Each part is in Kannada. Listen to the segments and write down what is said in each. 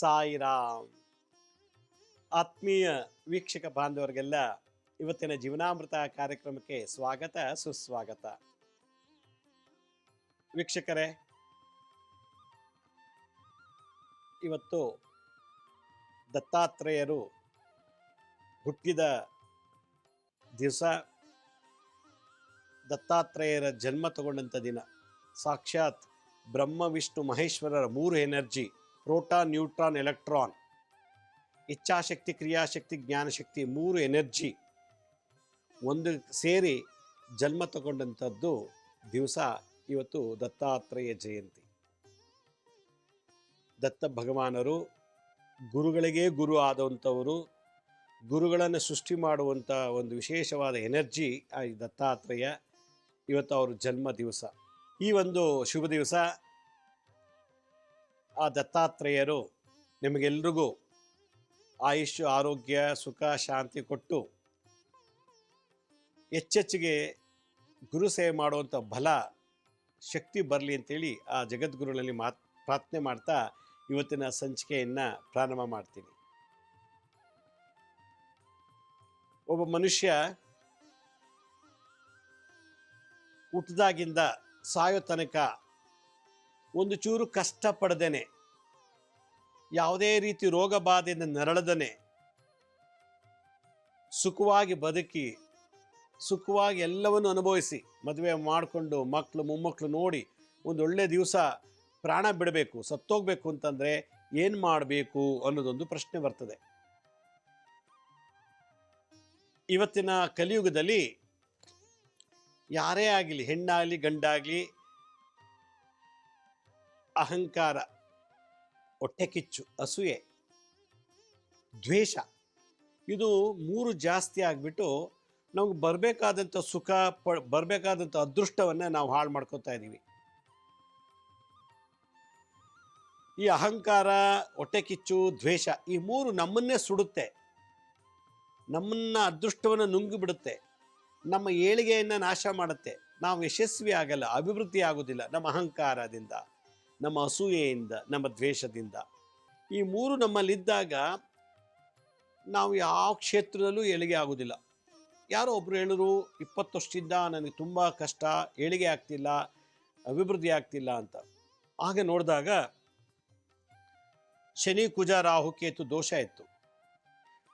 ಸಾಯಿರಾಮ್ ಆತ್ಮೀಯ ವೀಕ್ಷಕ ಬಾಂಧವರಿಗೆಲ್ಲ ಇವತ್ತಿನ ಜೀವನಾಮೃತ ಕಾರ್ಯಕ್ರಮಕ್ಕೆ ಸ್ವಾಗತ, ಸುಸ್ವಾಗತ. ವೀಕ್ಷಕರೇ, ಇವತ್ತು ದತ್ತಾತ್ರೇಯರು ಹುಟ್ಟಿದ ದಿವಸ ದತ್ತಾತ್ರೇಯರ ಜನ್ಮ ತಗೊಂಡಂಥ ದಿನ. ಸಾಕ್ಷಾತ್ ಬ್ರಹ್ಮ, ವಿಷ್ಣು, ಮಹೇಶ್ವರರ ಮೂರು ಎನರ್ಜಿ ಪ್ರೋಟಾನ್ ನ್ಯೂಟ್ರಾನ್, ಎಲೆಕ್ಟ್ರಾನ್, ಇಚ್ಛಾಶಕ್ತಿ, ಕ್ರಿಯಾಶಕ್ತಿ, ಜ್ಞಾನಶಕ್ತಿ ಮೂರು ಎನರ್ಜಿ ಒಂದು ಸೇರಿ ಜನ್ಮ ತಗೊಂಡಂಥದ್ದು ದಿವಸ ಇವತ್ತು ದತ್ತಾತ್ರೇಯ ಜಯಂತಿ. ದತ್ತ ಭಗವಾನರು ಗುರುಗಳಿಗೇ ಗುರು ಆದಂಥವರು, ಗುರುಗಳನ್ನು ಸೃಷ್ಟಿ ಮಾಡುವಂಥ ಒಂದು ವಿಶೇಷವಾದ ಎನರ್ಜಿ ಆ ದತ್ತಾತ್ರೇಯ ಇವತ್ತು ಅವ್ರ ಜನ್ಮ ದಿವಸ. ಈ ಒಂದು ಶುಭ ದಿವಸ ಆ ದತ್ತಾತ್ರೇಯರು ನಿಮಗೆಲ್ರಿಗೂ ಆಯುಷ್ ಆರೋಗ್ಯ, ಸುಖ, ಶಾಂತಿ ಕೊಟ್ಟು ಹೆಚ್ಚೆಚ್ಚಿಗೆ ಗುರು ಸೇವೆ ಮಾಡುವಂಥ ಬಲ, ಶಕ್ತಿ ಬರಲಿ ಅಂತೇಳಿ ಆ ಜಗದ್ಗುರುಗಳಲ್ಲಿ ಮಾತ್, ಪ್ರಾರ್ಥನೆ ಮಾಡ್ತಾ ಇವತ್ತಿನ ಸಂಚಿಕೆಯನ್ನು ಪ್ರಾರಂಭ ಮಾಡ್ತೀನಿ. ಒಬ್ಬ ಮನುಷ್ಯ ಹುಟ್ಟಿದಾಗಿಂದ ಸಾಯೋ ತನಕ ಒಂದು ಚೂರು ಕಷ್ಟಪಡದೇನೆ. ಯಾವುದೇ ರೀತಿ ರೋಗ ಬಾಧೆಯಿಂದ ನರಳದನೆ. ಸುಖವಾಗಿ ಬದುಕಿ, ಸುಖವಾಗಿ ಎಲ್ಲವನ್ನು ಅನುಭವಿಸಿ, ಮದುವೆ ಮಾಡಿಕೊಂಡು ಮಕ್ಕಳು ಮೊಮ್ಮಕ್ಕಳು ನೋಡಿ ಒಂದು ಒಳ್ಳೆ ದಿವಸ ಪ್ರಾಣ ಬಿಡಬೇಕು, ಸತ್ತೋಗ್ಬೇಕು ಅಂತಂದರೆ ಏನು ಮಾಡಬೇಕು ಅನ್ನೋದೊಂದು ಪ್ರಶ್ನೆ ಬರ್ತದೆ. ಇವತ್ತಿನ ಕಲಿಯುಗದಲ್ಲಿ ಯಾರೇ ಆಗಲಿ, ಹೆಣ್ಣಾಗಲಿ, ಗಂಡಾಗಲಿ ಅಹಂಕಾರ, ಹೊಟ್ಟೆಕಿಚ್ಚು, ಅಸೂಯೆ, ದ್ವೇಷ, ಇದು ಮೂರು ಜಾಸ್ತಿ ಆಗಿಬಿಟ್ಟು ನಮ್ಗೆ ಬರಬೇಕಾದಂಥ ಸುಖ, ಪ, ಬರಬೇಕಾದಂಥ ಅದೃಷ್ಟವನ್ನು ನಾವು ಹಾಳು ಮಾಡ್ಕೋತಾ ಇದ್ದೀವಿ. ಈ ಅಹಂಕಾರ, ಹೊಟ್ಟೆಕಿಚ್ಚು, ದ್ವೇಷ ಈ ಮೂರು ನಮ್ಮನ್ನೇ ಸುಡುತ್ತೆ. ನಮ್ಮನ್ನ ಅದೃಷ್ಟವನ್ನು ನುಂಗಿಬಿಡುತ್ತೆ. ನಮ್ಮ ಏಳಿಗೆಯನ್ನು ನಾಶ ಮಾಡುತ್ತೆ. ನಾವು ಯಶಸ್ವಿ ಆಗಲ್ಲ ಅಭಿವೃದ್ಧಿ ಆಗೋದಿಲ್ಲ ನಮ್ಮ ಅಹಂಕಾರದಿಂದ. ನಮ್ಮ ಅಸೂಯೆಯಿಂದ, ನಮ್ಮ ದ್ವೇಷದಿಂದ. ಈ ಮೂರು ನಮ್ಮಲ್ಲಿದ್ದಾಗ ನಾವು ಯಾವ ಕ್ಷೇತ್ರದಲ್ಲೂ ಏಳಿಗೆ ಆಗೋದಿಲ್ಲ ಯಾರೋ ಒಬ್ಬರು ಹೇಳಿದ್ರು, ಇಪ್ಪತ್ತು ವರ್ಷದಿಂದ ನನಗೆ ತುಂಬ ಕಷ್ಟ, ಏಳಿಗೆ ಆಗ್ತಿಲ್ಲ, ಅಭಿವೃದ್ಧಿ ಆಗ್ತಿಲ್ಲ ಅಂತ. ಹಾಗೆ ನೋಡಿದಾಗ ಶನಿ, ಕುಜ, ರಾಹು, ಕೇತು ದೋಷ ಇತ್ತು.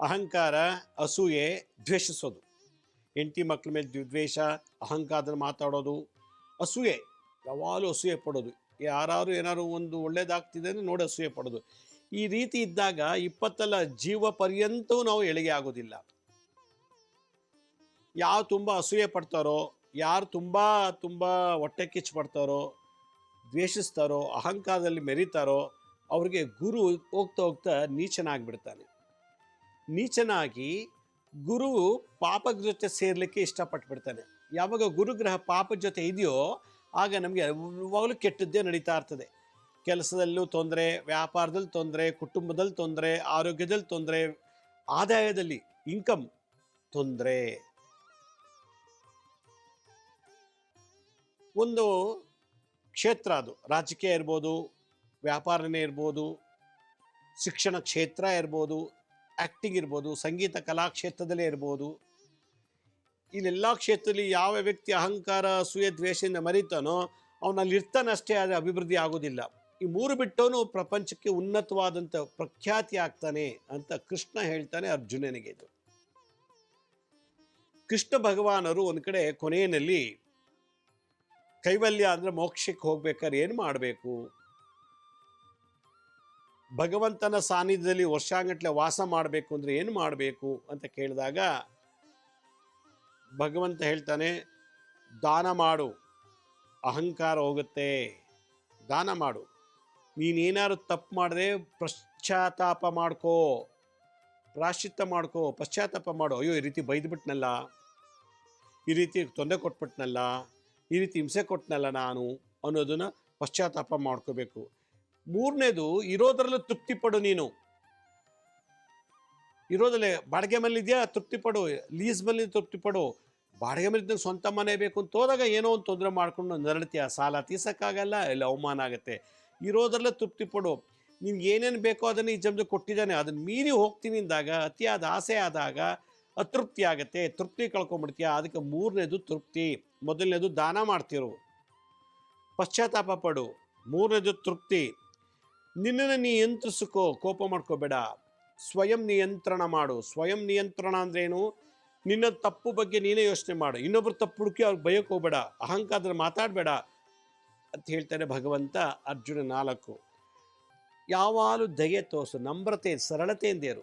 ಅಹಂಕಾರ, ಅಸೂಯೆ ದ್ವೇಷಿಸೋದು. ಹೆಂಡತಿ ಮಕ್ಕಳ ಮೇಲೆ ದ್ವೇಷ, ಅಹಂಕಾರದಲ್ಲಿ ಮಾತಾಡೋದು, ಅಸೂಯೆ ಯಾವಾಗಲೂ ಅಸೂಯೆ ಪಡೋದು. ಯಾರು ಏನಾದ್ರು ಒಂದು ಒಳ್ಳೇದಾಗ್ತಿದೆ ಅಂದ್ರೆ ನೋಡಿ ಅಸೂಯೆ ಪಡೋದು. ಈ ರೀತಿ ಇದ್ದಾಗ ಇಪ್ಪತ್ತಲ್ಲ ಜೀವ ಪರ್ಯಂತವೂ ನಾವು ಎಳಿಗೆ ಆಗೋದಿಲ್ಲ. ಯಾರು ತುಂಬ ಅಸೂಯೆ ಪಡ್ತಾರೋ, ಯಾರು ತುಂಬ ತುಂಬ ಹೊಟ್ಟೆ ಕಿಚ್ಚು ಪಡ್ತಾರೋ, ದ್ವೇಷಿಸ್ತಾರೋ, ಅಹಂಕಾರದಲ್ಲಿ ಮೆರಿತಾರೋ, ಅವ್ರಿಗೆ ಗುರು ಹೋಗ್ತಾ ಹೋಗ್ತಾ ನೀಚನಾಗ್ಬಿಡ್ತಾನೆ. ನೀಚನಾಗಿ ಗುರು ಪಾಪದ ಜೊತೆ ಸೇರ್ಲಿಕ್ಕೆ ಇಷ್ಟಪಟ್ಬಿಡ್ತಾನೆ. ಯಾವಾಗ ಗುರುಗ್ರಹ ಪಾಪದ ಜೊತೆ ಇದೆಯೋ ಆಗ ನಮಗೆ ಯಾವಾಗಲೂ ಕೆಟ್ಟದ್ದೇ ನಡೀತಾ ಇರ್ತದೆ. ಕೆಲಸದಲ್ಲೂ ತೊಂದರೆ, ವ್ಯಾಪಾರದಲ್ಲಿ ತೊಂದರೆ, ಕುಟುಂಬದಲ್ಲಿ ತೊಂದರೆ, ಆರೋಗ್ಯದಲ್ಲಿ ತೊಂದರೆ, ಆದಾಯದಲ್ಲಿ ಇನ್ಕಮ್ ತೊಂದರೆ. ಒಂದು ಕ್ಷೇತ್ರ ಅದು. ರಾಜಕೀಯ ಇರ್ಬೋದು, ವ್ಯಾಪಾರನೇ ಇರ್ಬೋದು, ಶಿಕ್ಷಣ ಕ್ಷೇತ್ರ ಇರ್ಬೋದು ಆ್ಯಕ್ಟಿಂಗ್ ಇರ್ಬೋದು, ಸಂಗೀತ ಕಲಾ ಕ್ಷೇತ್ರದಲ್ಲೇ ಇರ್ಬೋದು ಇಲ್ಲೆಲ್ಲ ಕ್ಷೇತ್ರದಲ್ಲಿ ಯಾವ ವ್ಯಕ್ತಿ ಅಹಂಕಾರ, ಅಸೂಯೆ, ದ್ವೇಷದಿಂದ ಮರಿತಾನೋ ಅವನಲ್ಲಿ ಇರ್ತಾನಷ್ಟೇ ಆದರೆ ಅಭಿವೃದ್ಧಿ ಆಗೋದಿಲ್ಲ. ಈ ಮೂರು ಬಿಟ್ಟವನು ಪ್ರಪಂಚಕ್ಕೆ ಉನ್ನತವಾದಂಥ ಪ್ರಖ್ಯಾತಿ ಆಗ್ತಾನೆ ಅಂತ ಕೃಷ್ಣ ಹೇಳ್ತಾನೆ ಅರ್ಜುನನಿಗೆ ಇದು. ಕೃಷ್ಣ ಭಗವಾನರು ಒಂದು ಕಡೆ ಕೊನೆಯಲ್ಲಿ ಕೈವಲ್ಯ ಅಂದರೆ ಮೋಕ್ಷಕ್ಕೆ ಹೋಗ್ಬೇಕಾದ್ರೆ ಏನು ಮಾಡಬೇಕು? ಭಗವಂತನ ಸಾನ್ನಿಧ್ಯದಲ್ಲಿ ವರ್ಷಾಂಗಟ್ಲೆ ವಾಸ ಮಾಡಬೇಕು ಅಂದರೆ ಏನು ಮಾಡಬೇಕು ಅಂತ ಕೇಳಿದಾಗ ಭಗವಂತ ಹೇಳ್ತಾನೆ, ದಾನ ಮಾಡು, ಅಹಂಕಾರ ಹೋಗುತ್ತೆ. ದಾನ ಮಾಡು. ನೀನೇನಾದ್ರು ತಪ್ಪು ಮಾಡಿದ್ರೆ ಪಶ್ಚಾತ್ತಾಪ ಮಾಡ್ಕೋ ಪ್ರಾಶ್ಚಿತ್ತ ಮಾಡ್ಕೋ, ಪಶ್ಚಾತ್ತಾಪ ಮಾಡು. ಅಯ್ಯೋ, ಈ ರೀತಿ ಬೈದ್ಬಿಟ್ನಲ್ಲ. ಈ ರೀತಿ ತೊಂದರೆ ಕೊಟ್ಬಿಟ್ನಲ್ಲ. ಈ ರೀತಿ ಹಿಂಸೆ ಕೊಟ್ನಲ್ಲ ನಾನು. ಅನ್ನೋದನ್ನು ಪಶ್ಚಾತ್ತಾಪ ಮಾಡ್ಕೋಬೇಕು. ಮೂರನೇದು, ಇರೋದರಲ್ಲೂ ತೃಪ್ತಿ ಪಡು ನೀನು. ಇರೋದಲ್ಲೇ, ಬಾಡಿಗೆ ಮೇಲೆ ಇದೆಯಾ? ತೃಪ್ತಿ ಪಡು. ಲೀಸ್ ಮೇಲೆ ತೃಪ್ತಿ ಪಡು. ಬಾಡಿಗೆ ಮೇಲೆ ಇದ್ದಂಗೆ ಸ್ವಂತ ಮನೆ ಬೇಕು ಅಂತ ಹೋದಾಗ ಏನೋ ಒಂದು ತೊಂದರೆ ಮಾಡ್ಕೊಂಡು ನರಳ್ತೀಯ? ಸಾಲ ತೀರ್ಸೋಕ್ಕಾಗಲ್ಲ ಇಲ್ಲಿ, ಅವಮಾನ ಆಗುತ್ತೆ. ಇರೋದ್ರಲ್ಲೇ ತೃಪ್ತಿ ಪಡು. ನಿನ್ಗೆ ಏನೇನು ಬೇಕೋ ಅದನ್ನು ಈ ಜಮ್ದು ಕೊಟ್ಟಿದ್ದಾನೆ. ಅದನ್ನು ಮೀರಿ ಹೋಗ್ತೀನಿ ಅಂದಾಗ, ಅತಿಯಾದ ಆಸೆ ಆದಾಗ ಅತೃಪ್ತಿ ಆಗುತ್ತೆ. ತೃಪ್ತಿ ಕಳ್ಕೊಂಬಿಡ್ತೀಯ? ಅದಕ್ಕೆ ಮೂರನೇದು ತೃಪ್ತಿ. ಮೊದಲನೇದು ದಾನ ಮಾಡ್ತಿರು. ಪಶ್ಚಾತ್ತಾಪ ಪಡು. ಮೂರನೇದು ತೃಪ್ತಿ. ನಿನ್ನನ್ನು ನಿಯಂತ್ರಿಸಿಕೋ ಕೋಪ ಮಾಡ್ಕೋಬೇಡ. ಸ್ವಯಂ ನಿಯಂತ್ರಣ ಮಾಡು. ಸ್ವಯಂ ನಿಯಂತ್ರಣ ಅಂದ್ರೇನು ನಿನ್ನ ತಪ್ಪು ಬಗ್ಗೆ ನೀನೇ ಯೋಚನೆ ಮಾಡು. ಇನ್ನೊಬ್ರು ತಪ್ಪು ಹುಡುಕಿ ಅವ್ರಿಗೆ ಭಯಕ್ಕೆ ಹೋಗ್ಬೇಡ. ಅಹಂಕಾರದಲ್ಲಿ ಮಾತಾಡಬೇಡ ಅಂತ ಹೇಳ್ತಾನೆ ಭಗವಂತ ಅರ್ಜುನ ನಾಲ್ಕು. ಯಾವಾಗಲೂ ದಯೆ ತೋರಿಸು ನಮ್ರತೆ ಸರಳತೆಯಿಂದ ಇರು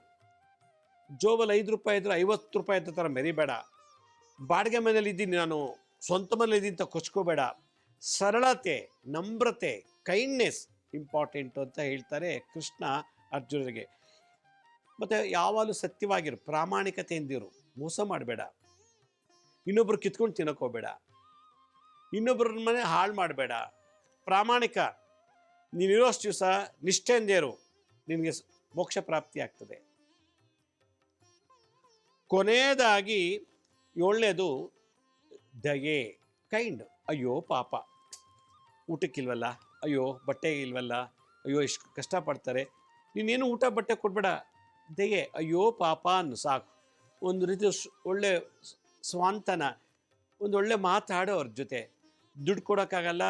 ಜೋಬಲ್ಲಿ ಐದು ರೂಪಾಯಿ ಇದ್ರೆ ಐವತ್ತು ರೂಪಾಯಿ ಅಂತ ಥರ ಮೆರಿಬೇಡ. ಬಾಡಿಗೆ ಮನೇಲಿ ಇದ್ದೀನಿ ನಾನು, ಸ್ವಂತ ಮನೇಲಿ ಇದ್ದೀನಿ ಅಂತ ಕೊಚ್ಕೋಬೇಡ. ಸರಳತೆ ನಮ್ರತೆ ಕೈಂಡ್ನೆಸ್ ಇಂಪಾರ್ಟೆಂಟು ಅಂತ ಹೇಳ್ತಾರೆ ಕೃಷ್ಣ ಅರ್ಜುನರಿಗೆ. ಮತ್ತು ಯಾವಾಗಲೂ ಸತ್ಯವಾಗಿರು, ಪ್ರಾಮಾಣಿಕತೆಯಿಂದಿರು. ಮೋಸ ಮಾಡಬೇಡ. ಇನ್ನೊಬ್ರು ಕಿತ್ಕೊಂಡು ತಿನ್ನೋಕೋಬೇಡ ಇನ್ನೊಬ್ಬರ ಮನೆ ಹಾಳು ಮಾಡಬೇಡ. ಪ್ರಾಮಾಣಿಕ. ನೀನಿರೋಷ್ಟು ದಿವಸ ನಿಷ್ಠೆಯಿಂದ ಇರು. ನಿನಗೆ ಮೋಕ್ಷ ಪ್ರಾಪ್ತಿ ಆಗ್ತದೆ. ಕೊನೆಯದಾಗಿ ಏಳನೇದು, ದಯೆ, ಕೈಂಡ್. ಅಯ್ಯೋ, ಪಾಪ. ಊಟಕ್ಕಿಲ್ವಲ್ಲ? ಅಯ್ಯೋ ಬಟ್ಟೆ ಇಲ್ವಲ್ಲ ಅಯ್ಯೋ, ಇಷ್ಟು ಕಷ್ಟಪಡ್ತಾರೆ. ನೀನೇನು ಊಟ, ಬಟ್ಟೆ ಕೊಡ್ಬೇಡ? ದಯೆ ಅಯ್ಯೋ ಪಾಪ ಅನ್ನು ಸಾಕು. ಒಂದು ರೀತಿ ಒಳ್ಳೆ ಸ್ವಾಂತನ, ಒಂದು ಒಳ್ಳೆ ಮಾತಾಡೋ ಅವ್ರ ಜೊತೆ. ದುಡ್ಡು ಕೊಡೋಕ್ಕಾಗಲ್ಲ,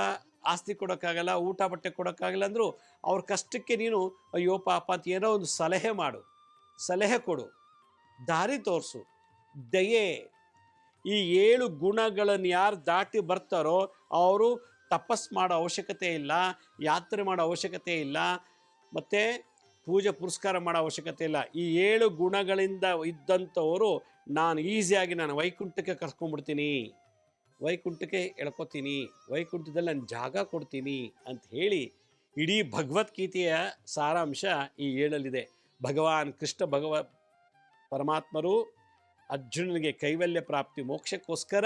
ಆಸ್ತಿ ಕೊಡೋಕ್ಕಾಗಲ್ಲ, ಊಟ ಬಟ್ಟೆ ಕೊಡೋಕ್ಕಾಗಲ್ಲ ಅಂದರೂ ಅವ್ರ ಕಷ್ಟಕ್ಕೆ ನೀನು, ಅಯ್ಯೋ ಪಾಪ ಅಂತ ಏನೋ ಒಂದು ಸಲಹೆ ಮಾಡು. ಸಲಹೆ ಕೊಡು. ದಾರಿ ತೋರಿಸು. ದಯೆ. ಈ ಏಳು ಗುಣಗಳನ್ನು ಯಾರು ದಾಟಿ ಬರ್ತಾರೋ ಅವರು ತಪಸ್ ಮಾಡೋ ಅವಶ್ಯಕತೆ ಇಲ್ಲ, ಯಾತ್ರೆ ಮಾಡೋ ಅವಶ್ಯಕತೆ ಇಲ್ಲ. ಮತ್ತು ಪೂಜೆ ಪುರಸ್ಕಾರ ಮಾಡೋ ಅವಶ್ಯಕತೆ ಇಲ್ಲ. ಈ ಏಳು ಗುಣಗಳಿಂದ ಇದ್ದಂಥವರು ನಾನು ಈಸಿಯಾಗಿ ನಾನು ವೈಕುಂಠಕ್ಕೆ ಕರ್ಸ್ಕೊಂಡ್ಬಿಡ್ತೀನಿ ವೈಕುಂಠಕ್ಕೆ ಎಳ್ಕೊತೀನಿ. ವೈಕುಂಠದಲ್ಲಿ ನಾನು ಜಾಗ ಕೊಡ್ತೀನಿ ಅಂತ ಹೇಳಿ ಇಡೀ ಭಗವದ್ಗೀತೆಯ ಸಾರಾಂಶ ಈ ಏಳಲ್ಲಿದೆ. ಭಗವಾನ್ ಕೃಷ್ಣ ಭಗವ ಪರಮಾತ್ಮರು ಅರ್ಜುನನಿಗೆ ಕೈವಲ್ಯ ಪ್ರಾಪ್ತಿ ಮೋಕ್ಷಕ್ಕೋಸ್ಕರ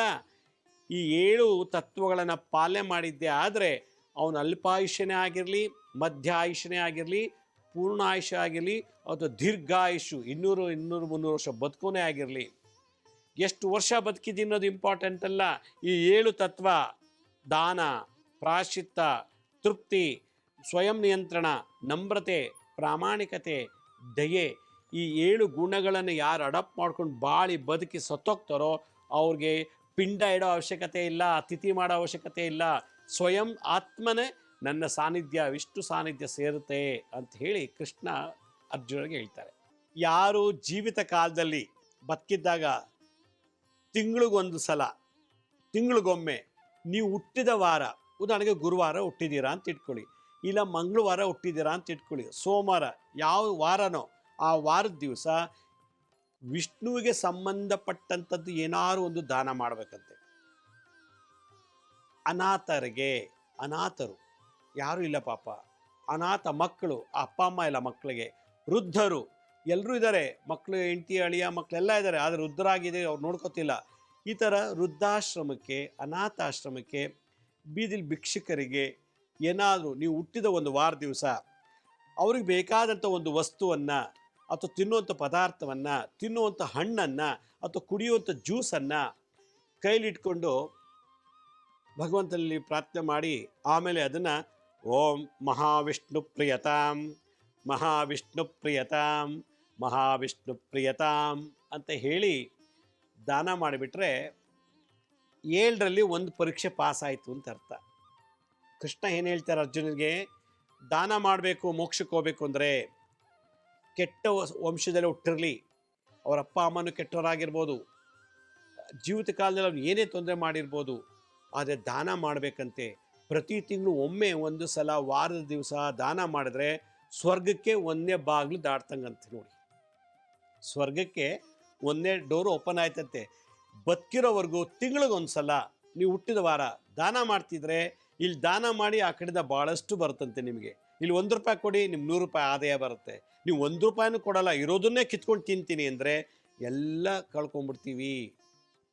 ಈ ಏಳು ತತ್ವಗಳನ್ನು ಪಾಲನೆ ಮಾಡಿದ್ದೆ ಆದರೆ ಅವನು ಅಲ್ಪಾಯುಷ್ಯನೇ ಆಗಿರಲಿ ಮಧ್ಯ ಆಯುಷ್ಯನೇ ಆಗಿರಲಿ ಪೂರ್ಣ ಆಯುಷ ಆಗಿರಲಿ ಅಥವಾ ದೀರ್ಘಾಯುಷು, ಇನ್ನೂರು ಇನ್ನೂರು ಮುನ್ನೂರು ವರ್ಷ ಬದುಕೋನೇ ಆಗಿರಲಿ. ಎಷ್ಟು ವರ್ಷ ಬದುಕಿದ್ದೀನಿ ಅನ್ನೋದು ಇಂಪಾರ್ಟೆಂಟ್ ಅಲ್ಲ. ಈ ಏಳು ತತ್ವ, ದಾನ ಪ್ರಾಶ್ಚಿತ್ತ ತೃಪ್ತಿ, ಸ್ವಯಂ ನಿಯಂತ್ರಣ, ನಮ್ರತೆ, ಪ್ರಾಮಾಣಿಕತೆ, ದಯೆ ಈ ಏಳು ಗುಣಗಳನ್ನು ಯಾರು ಅಡಾಪ್ಟ್ ಮಾಡ್ಕೊಂಡು ಬಾಳಿ ಬದುಕಿ ಸತ್ತೋಗ್ತಾರೋ ಅವ್ರಿಗೆ ಪಿಂಡ ಇಡೋ ಅವಶ್ಯಕತೆ ಇಲ್ಲ ಅತಿಥಿ ಮಾಡೋ ಅವಶ್ಯಕತೆ ಇಲ್ಲ. ಸ್ವಯಂ ಆತ್ಮನೇ ನನ್ನ ಸಾನ್ನಿಧ್ಯ ವಿಷ್ಣು ಸಾನ್ನಿಧ್ಯ ಸೇರುತ್ತೆ ಅಂತ ಹೇಳಿ ಕೃಷ್ಣ ಅರ್ಜುನಗೆ ಹೇಳ್ತಾರೆ. ಯಾರು ಜೀವಿತ ಕಾಲದಲ್ಲಿ ಬದುಕಿದ್ದಾಗ ತಿಂಗಳಿಗೊಂದು ಸಲ, ತಿಂಗಳಿಗೊಮ್ಮೆ ನೀವು ಹುಟ್ಟಿದ ವಾರ, ಉದಾಹರಣೆಗೆ ಗುರುವಾರ ಹುಟ್ಟಿದ್ದೀರಾ ಅಂತ ಇಟ್ಕೊಳ್ಳಿ, ಇಲ್ಲ ಮಂಗಳವಾರ ಹುಟ್ಟಿದ್ದೀರಾ ಅಂತ ಇಟ್ಕೊಳ್ಳಿ, ಸೋಮವಾರ ಯಾವ ವಾರನೋ ಆ ವಾರದ ದಿವಸ ವಿಷ್ಣುವಿಗೆ ಸಂಬಂಧಪಟ್ಟಂಥದ್ದು ಏನಾದ್ರು ಒಂದು ದಾನ ಮಾಡಬೇಕಂತೆ. ಅನಾಥರಿಗೆ, ಅನಾಥರು ಯಾರೂ ಇಲ್ಲ ಪಾಪ. ಅನಾಥ ಮಕ್ಕಳು, ಅಪ್ಪ, ಅಮ್ಮ ಇಲ್ಲ ಮಕ್ಕಳಿಗೆ. ವೃದ್ಧರು ಎಲ್ಲರೂ ಇದ್ದಾರೆ. ಮಕ್ಕಳು, ಹೆಂಡತಿ, ಅಳಿಯ ಮಕ್ಕಳೆಲ್ಲ ಇದ್ದಾರೆ. ಆದರೆ ವೃದ್ಧರಾಗಿದೆ ಅವ್ರು ನೋಡ್ಕೋತಿಲ್ಲ. ಈ ಥರ ವೃದ್ಧಾಶ್ರಮಕ್ಕೆ, ಅನಾಥಾಶ್ರಮಕ್ಕೆ, ಬೀದಿಲಿ ಭಿಕ್ಷುಕರಿಗೆ ಏನಾದರೂ ನೀವು ಹುಟ್ಟಿದ ಒಂದು ವಾರ ದಿವಸ ಅವ್ರಿಗೆ ಬೇಕಾದಂಥ ಒಂದು ವಸ್ತುವನ್ನು ಅಥವಾ ತಿನ್ನುವಂಥ ಪದಾರ್ಥವನ್ನು ತಿನ್ನುವಂಥ ಹಣ್ಣನ್ನು ಅಥವಾ ಕುಡಿಯುವಂಥ ಜ್ಯೂಸನ್ನು ಕೈಲಿಟ್ಕೊಂಡು ಭಗವಂತನಲ್ಲಿ ಪ್ರಾರ್ಥನೆ ಮಾಡಿ ಆಮೇಲೆ ಅದನ್ನು ಓಂ ಮಹಾವಿಷ್ಣು ಪ್ರಿಯತಾಂ ಮಹಾವಿಷ್ಣು ಪ್ರಿಯತಾಂ ಮಹಾವಿಷ್ಣು ಪ್ರಿಯತಾಂ ಅಂತ ಹೇಳಿ ದಾನ ಮಾಡಿಬಿಟ್ರೆ ಏಳರಲ್ಲಿ ಒಂದು ಪರೀಕ್ಷೆ ಪಾಸ್ ಆಯಿತು ಅಂತ ಅರ್ಥ. ಕೃಷ್ಣ ಏನು ಹೇಳ್ತಾರೆ ಅರ್ಜುನನಿಗೆ, ದಾನ ಮಾಡಬೇಕು, ಮೋಕ್ಷಕ್ಕೆ ಹೋಗಬೇಕು ಅಂದರೆ ಕೆಟ್ಟ ವಂಶ- ವಂಶದಲ್ಲಿ ಹುಟ್ಟಿರಲಿ, ಅವರ ಅಪ್ಪ ಅಮ್ಮನೂ ಕೆಟ್ಟವರಾಗಿರ್ಬೋದು, ಜೀವಿತ ಕಾಲದಲ್ಲಿ ಅವ್ರು ಏನೇ ತೊಂದರೆ ಮಾಡಿರ್ಬೋದು, ಆದರೆ ದಾನ ಮಾಡಬೇಕಂತೆ ಪ್ರತಿ ತಿಂಗಳು ಒಮ್ಮೆ ಒಂದು ಸಲ ವಾರದ ದಿವಸ ದಾನ ಮಾಡಿದ್ರೆ ಸ್ವರ್ಗಕ್ಕೆ ಒಂದೇ ಬಾಗಿಲು ದಾಟ್ತಂಗಂತೆ ನೋಡಿ. ಸ್ವರ್ಗಕ್ಕೆ ಒಂದೇ ಡೋರು ಓಪನ್ ಆಯ್ತಂತೆ. ಬದುಕಿರೋವರೆಗೂ ತಿಂಗಳಿಗೊಂದು ಸಲ ನೀವು ಹುಟ್ಟಿದ ವಾರ ದಾನ ಮಾಡ್ತಿದ್ರೆ ಇಲ್ಲಿ ದಾನ ಮಾಡಿ ಆ ಕಡೆಯಿಂದ ಭಾಳಷ್ಟು ಬರುತ್ತಂತೆ ನಿಮಗೆ. ಇಲ್ಲಿ ಒಂದು ರೂಪಾಯಿ ಕೊಡಿ ನಿಮ್ಮ ನೂರು ರೂಪಾಯಿ ಆದಾಯ ಬರುತ್ತೆ. ನೀವು ಒಂದು ರೂಪಾಯಿನೂ ಕೊಡಲ್ಲ, ಇರೋದನ್ನೇ ಕಿತ್ಕೊಂಡು ತಿಂತೀನಿ ಅಂದರೆ ಎಲ್ಲ ಕಳ್ಕೊಂಡ್ಬಿಡ್ತೀವಿ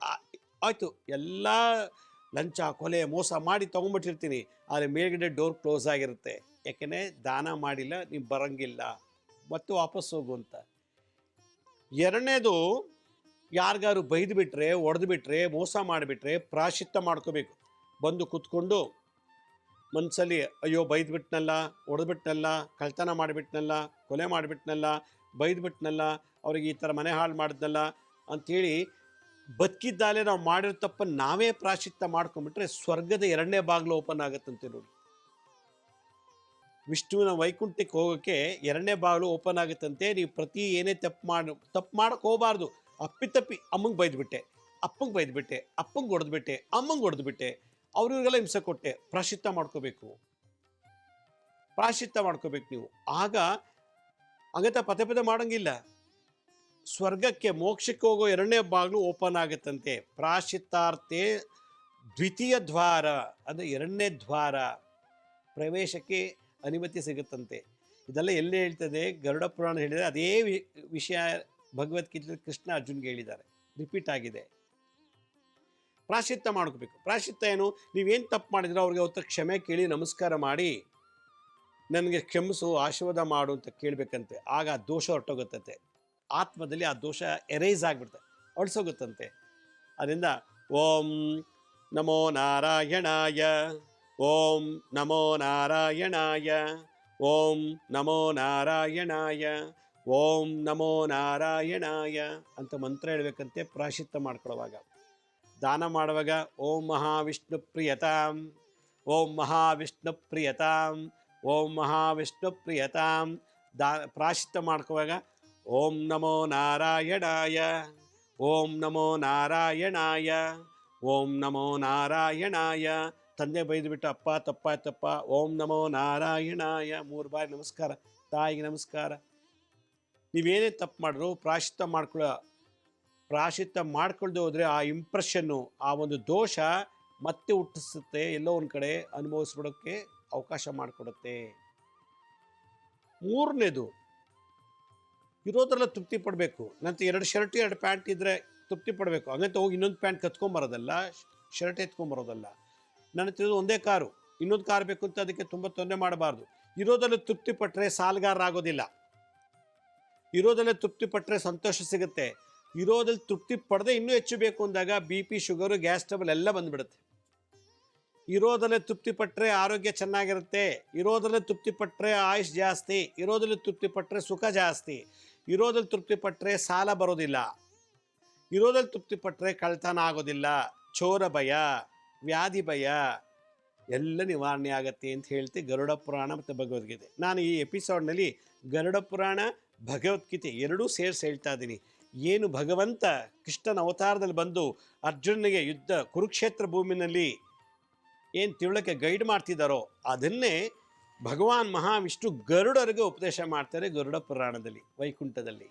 ಆಯಿತು ಆಯ್ತು. ಎಲ್ಲ ಲಂಚ, ಕೊಲೆ, ಮೋಸ ಮಾಡಿ ತೊಗೊಂಡ್ಬಿಟ್ಟಿರ್ತೀನಿ ಆದರೆ ಮೇಲ್ಗಡೆ ಡೋರ್ ಕ್ಲೋಸ್ ಆಗಿರುತ್ತೆ. ಯಾಕೆಂದರೆ ದಾನ ಮಾಡಿಲ್ಲ, ನೀವು ಬರಂಗಿಲ್ಲ. ಮತ್ತು ವಾಪಸ್ ಹೋಗು ಅಂತ. ಎರಡನೇದು ಯಾರಿಗಾರು ಬೈದು ಬಿಟ್ಟರೆ ಒಡೆದು ಬಿಟ್ಟರೆ ಮೋಸ ಮಾಡಿಬಿಟ್ರೆ ಪ್ರಾಶಿತ್ಯ ಮಾಡ್ಕೋಬೇಕು. ಬಂದು ಕೂತ್ಕೊಂಡು ಮನಸ್ಸಲ್ಲಿ ಅಯ್ಯೋ, ಬೈದ್ಬಿಟ್ನಲ್ಲ ಬಿಟ್ಟನಲ್ಲ ಕಳ್ತನ ಮಾಡಿಬಿಟ್ನಲ್ಲ, ಕೊಲೆ ಮಾಡಿಬಿಟ್ನಲ್ಲ, ಬೈದ್ಬಿಟ್ನಲ್ಲ, ಅವ್ರಿಗೆ ಈ ಥರ ಮನೆ ಹಾಳು ಮಾಡಿದ್ನಲ್ಲ ಅಂಥೇಳಿ ಬದುಕಿದ್ದಾಲೆ ನಾವು ಮಾಡಿರೋ ತಪ್ಪನ್ನು ನಾವೇ ಪ್ರಾಶಿತ್ಯ ಮಾಡ್ಕೊಂಡ್ಬಿಟ್ರೆ ಸ್ವರ್ಗದ ಎರಡನೇ ಬಾಗಿಲು ಓಪನ್ ಆಗುತ್ತಂತೆ ನೋಡಿ. ವಿಷ್ಣುವಿನ ವೈಕುಂಠಕ್ಕೆ ಹೋಗೋಕ್ಕೆ ಎರಡನೇ ಬಾಗಿಲು ಓಪನ್ ಆಗುತ್ತಂತೆ, ನೀವು ಪ್ರತಿ ಏನೇ ತಪ್ಪು ಮಾಡಿ, ತಪ್ಪು ಮಾಡಕ್ಕೆ ಹೋಗಬಾರ್ದು. ಅಪ್ಪಿತಪ್ಪಿ ಅಮ್ಮಂಗೆ ಬೈದ್ಬಿಟ್ಟೆ, ಅಪ್ಪಂಗೆ ಬೈದ್ಬಿಟ್ಟೆ, ಅಪ್ಪಂಗೆ ಹೊಡೆದ್ಬಿಟ್ಟೆ, ಅಮ್ಮಂಗೆ ಹೊಡೆದ್ಬಿಟ್ಟೆ, ಅವ್ರಿಗೆಲ್ಲ ಹಿಂಸೆ ಕೊಟ್ಟೆ. ಪ್ರಾಶಿತ್ಯ ಮಾಡ್ಕೋಬೇಕು. ಪ್ರಾಶಿತ್ಯ ಮಾಡ್ಕೋಬೇಕು ನೀವು. ಆಗ ಹಂಗತ್ತ ಪದೇ ಪದೇ ಮಾಡಂಗಿಲ್ಲ. ಸ್ವರ್ಗಕ್ಕೆ ಮೋಕ್ಷಕ್ಕೆ ಹೋಗೋ ಎರಡನೇ ಬಾಗಿಲು ಓಪನ್ ಆಗುತ್ತಂತೆ. ಪ್ರಾಶಿತಾರ್ಥೆ ದ್ವಿತೀಯ ದ್ವಾರ, ಅಂದರೆ ಎರಡನೇ ದ್ವಾರ ಪ್ರವೇಶಕ್ಕೆ ಅನುಮತಿ ಸಿಗುತ್ತಂತೆ. ಇದೆಲ್ಲ ಎಲ್ಲಿ ಹೇಳ್ತದೆ? ಗರುಡ ಪುರಾಣ ಹೇಳಿದರೆ ಅದೇ ವಿಷಯ ಭಗವದ್ಗೀತೆ ಕೃಷ್ಣ ಅರ್ಜುನ್ಗೆ ಹೇಳಿದ್ದಾರೆ. ರಿಪೀಟ್ ಆಗಿದೆ. ಪ್ರಾಶಿತ್ಯ ಮಾಡ್ಕೋಬೇಕು. ಪ್ರಾಶಿತ್ಯ ಏನು? ನೀವೇನು ತಪ್ಪು ಮಾಡಿದ್ರೆ ಅವ್ರಿಗೆ ಅವತ್ತು ಕ್ಷಮೆ ಕೇಳಿ ನಮಸ್ಕಾರ ಮಾಡಿ, ನನಗೆ ಕ್ಷಮಿಸು, ಆಶೀರ್ವಾದ ಮಾಡು ಅಂತ ಕೇಳಬೇಕಂತೆ. ಆಗ ದೋಷ ಹೊರಟೋಗುತ್ತಂತೆ. ಆತ್ಮದಲ್ಲಿ ಆ ದೋಷ ಎರೇಸ್ ಆಗಿಬಿಡುತ್ತೆ. ಅಳಿಸೋಗುತ್ತಂತೆ ಅದರಿಂದ ಓಂ ನಮೋ ನಾರಾಯಣಾಯ, ಓಂ ನಮೋ ನಾರಾಯಣಾಯ, ಓಂ ನಮೋ ನಾರಾಯಣಾಯ, ಓಂ ನಮೋ ನಾರಾಯಣಾಯ ಅಂತ ಮಂತ್ರ ಹೇಳ್ಬೇಕಂತೆ ಪ್ರಾಶಿತ್ಯ ಮಾಡ್ಕೊಳ್ಳುವಾಗ. ದಾನ ಮಾಡುವಾಗ ಓಂ ಮಹಾವಿಷ್ಣು ಪ್ರಿಯತಾಂ, ಓಂ ಮಹಾವಿಷ್ಣು ಪ್ರಿಯತಾಂ, ಓಂ ಮಹಾವಿಷ್ಣು ಪ್ರಿಯತಾಂ. ದಾ ಪ್ರಾಶಿತ್ಯ ಮಾಡ್ಕೋವಾಗ ಓಂ ನಮೋ ನಾರಾಯಣಾಯ. ಓಂ ನಮೋ ನಾರಾಯಣಾಯ. ಓಂ ನಮೋ ನಾರಾಯಣಾಯ. ತಂದೆ ಬೈದುಬಿಟ್ಟು ಅಪ್ಪ ತಪ್ಪಾಯ್ತಪ್ಪ ಓಂ ನಮೋ ನಾರಾಯಣಾಯ. ಮೂರು ಬಾರಿ ನಮಸ್ಕಾರ. ತಾಯಿಗೆ ನಮಸ್ಕಾರ. ನೀವೇನೇ ತಪ್ಪು ಮಾಡಿದ್ರು ಪ್ರಾಶಿತ್ಯ ಮಾಡ್ಕೊಳ್ಳೋ ಪ್ರಾಶಿತ್ಯ ಮಾಡ್ಕೊಳ್ದೆ ಹೋದರೆ ಆ ಇಂಪ್ರೆಷನ್ನು ಆ ಒಂದು ದೋಷ ಮತ್ತೆ ಹುಟ್ಟಿಸುತ್ತೆ, ಎಲ್ಲೋ ಒಂದು ಕಡೆ ಅನುಭವಿಸ್ಬಿಡೋಕ್ಕೆ ಅವಕಾಶ ಮಾಡಿಕೊಡುತ್ತೆ. ಮೂರನೇದು ಇರೋದ್ರೆಲ್ಲ ತೃಪ್ತಿ ಪಡಬೇಕು. ನಂತರ ಎರಡು ಶರ್ಟ್, ಎರಡು ಪ್ಯಾಂಟ್ ಇದ್ದರೆ ತೃಪ್ತಿ ಪಡಬೇಕು. ಹಂಗಂತ ಹೋಗಿ ಇನ್ನೊಂದು ಪ್ಯಾಂಟ್ ಕತ್ಕೊಂಬರೋದಲ್ಲ ಶರ್ಟ್ ಎತ್ಕೊಂಬರೋದಲ್ಲ ನನ್ನ ತಿಳಿದು ಒಂದೇ ಕಾರು, ಇನ್ನೊಂದು ಕಾರ್ ಬೇಕು ಅಂತ ಅದಕ್ಕೆ ತುಂಬ ತೊಂದರೆ ಮಾಡಬಾರ್ದು. ಇರೋದ್ರಲ್ಲಿ ತೃಪ್ತಿ ಪಟ್ಟರೆ ಸಾಲಗಾರರಾಗೋದಿಲ್ಲ ಇರೋದಲ್ಲೇ ತೃಪ್ತಿ ಪಟ್ಟರೆ ಸಂತೋಷ ಸಿಗುತ್ತೆ. ಇರೋದಲ್ಲಿ ತೃಪ್ತಿ ಪಡೆದೇ ಇನ್ನೂ ಹೆಚ್ಚು ಬೇಕು ಅಂದಾಗ B P sugar gas trouble ಎಲ್ಲ ಬಂದ್ಬಿಡುತ್ತೆ. ಇರೋದಲ್ಲೇ ತೃಪ್ತಿ ಪಟ್ಟರೆ ಆರೋಗ್ಯ ಚೆನ್ನಾಗಿರುತ್ತೆ. ಇರೋದಲ್ಲೇ ತೃಪ್ತಿ ಪಟ್ಟರೆ ಆಯುಷ್ ಜಾಸ್ತಿ. ಇರೋದಲ್ಲೇ ತೃಪ್ತಿ ಪಟ್ಟರೆ ಸುಖ ಜಾಸ್ತಿ. ಇರೋದ್ರಲ್ಲಿ ತೃಪ್ತಿ ಪಟ್ಟರೆ ಸಾಲ ಬರೋದಿಲ್ಲ. ಇರೋದಲ್ಲಿ ತೃಪ್ತಿ ಪಟ್ಟರೆ ಕಳ್ತನ ಆಗೋದಿಲ್ಲ. ಚೋರ ಭಯ, ವ್ಯಾಧಿ ಭಯ, ಎಲ್ಲ ನಿವಾರಣೆ ಆಗತ್ತೆ ಅಂತ ಹೇಳ್ತಿ ಗರುಡ ಪುರಾಣ ಮತ್ತು ಭಗವದ್ಗೀತೆ. ನಾನು ಈ ಎಪಿಸೋಡ್ನಲ್ಲಿ ಗರುಡ ಪುರಾಣ, ಭಗವದ್ಗೀತೆ ಎರಡೂ ಸೇರಿಸಿ ಹೇಳ್ತಾ ಇದ್ದೀನಿ. ಏನು ಭಗವಂತ ಕೃಷ್ಣನ ಅವತಾರದಲ್ಲಿ ಬಂದು ಅರ್ಜುನನಿಗೆ ಯುದ್ಧ ಕುರುಕ್ಷೇತ್ರ ಭೂಮಿನಲ್ಲಿ ಏನು ತಿಳಕ್ಕೆ ಗೈಡ್ ಮಾಡ್ತಿದ್ದಾರೋ ಅದನ್ನೇ ಭಗವಾನ್ ಮಹಾವಿಷ್ಣು ಗರುಡರಿಗೆ ಉಪದೇಶ ಮಾಡ್ತಾರೆ ಗರುಡ ಪುರಾಣದಲ್ಲಿ, ವೈಕುಂಠದಲ್ಲಿ.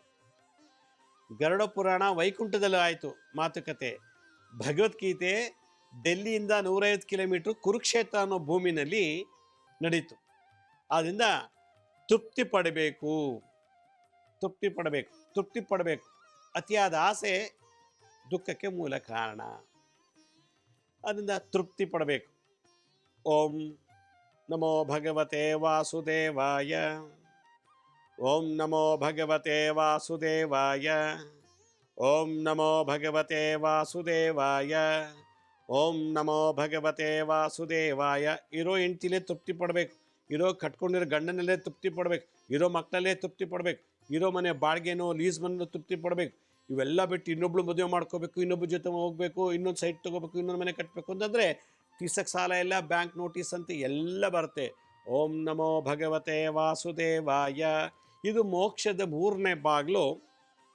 ಗರುಡ ಪುರಾಣ ವೈಕುಂಠದಲ್ಲಿ ಆಯಿತು ಮಾತುಕತೆ. ಭಗವದ್ಗೀತೆ ಡೆಲ್ಲಿಯಿಂದ ನೂರೈವತ್ತು ಕಿಲೋಮೀಟ್ರ್ ಕುರುಕ್ಷೇತ್ರ ಅನ್ನೋ ಭೂಮಿನಲ್ಲಿ ನಡೀತು. ಆದ್ದರಿಂದ ತೃಪ್ತಿ ಪಡಬೇಕು. ತೃಪ್ತಿ ಪಡಬೇಕು ತೃಪ್ತಿ ಪಡಬೇಕು. ಅತಿಯಾದ ಆಸೆ ದುಃಖಕ್ಕೆ ಮೂಲ ಕಾರಣ. ಅದರಿಂದ ತೃಪ್ತಿ ಪಡಬೇಕು. ಓಂ ನಮೋ ಭಗವತೆ ವಾಸುದೇವಾಯ ಓಂ ನಮೋ ಭಗವತೆ ವಾಸುದೇವಾಯ ಓಂ ನಮೋ ಭಗವತೆ ವಾಸುದೇವಾಯ ಓಂ ನಮೋ ಭಗವತೆ ವಾಸುದೇವಾಯ ಇರೋ ಹೆಂಡ್ತಿಲೇ ತೃಪ್ತಿ ಪಡಬೇಕು. ಇರೋ ಕಟ್ಕೊಂಡಿರೋ ಗಂಡನಲ್ಲೇ ತೃಪ್ತಿ ಪಡಬೇಕು. ಇರೋ ಮಕ್ಕಳಲ್ಲೇ ತೃಪ್ತಿ ಪಡಬೇಕು. ಇರೋ ಮನೆ ಬಾಡಿಗೆನೋ ಲೀಸ್ ಮನೆ ತೃಪ್ತಿ ಪಡಬೇಕು. ಇವೆಲ್ಲ ಬಿಟ್ಟು ಇನ್ನೊಬ್ಳು ಮದುವೆ ಮಾಡ್ಕೋಬೇಕು ಇನ್ನೊಬ್ಬ ಜೊತೆ ಹೋಗ್ಬೇಕು, ಇನ್ನೊಂದು ಸೈಟ್ ತೊಗೋಬೇಕು, ಇನ್ನೊಂದು ಮನೆ ಕಟ್ಟಬೇಕು ಅಂತಂದರೆ ತೀರ್ಸಕ್ಕೆ ಸಾಲ ಎಲ್ಲ ಬ್ಯಾಂಕ್ ನೋಟಿಸ್ ಅಂತ ಎಲ್ಲ ಬರುತ್ತೆ. ಓಂ ನಮೋ ಭಗವತೆ ವಾಸುದೇವಾಯ. ಇದು ಮೋಕ್ಷದ ಮೂರನೇ ಬಾಗಿಲು.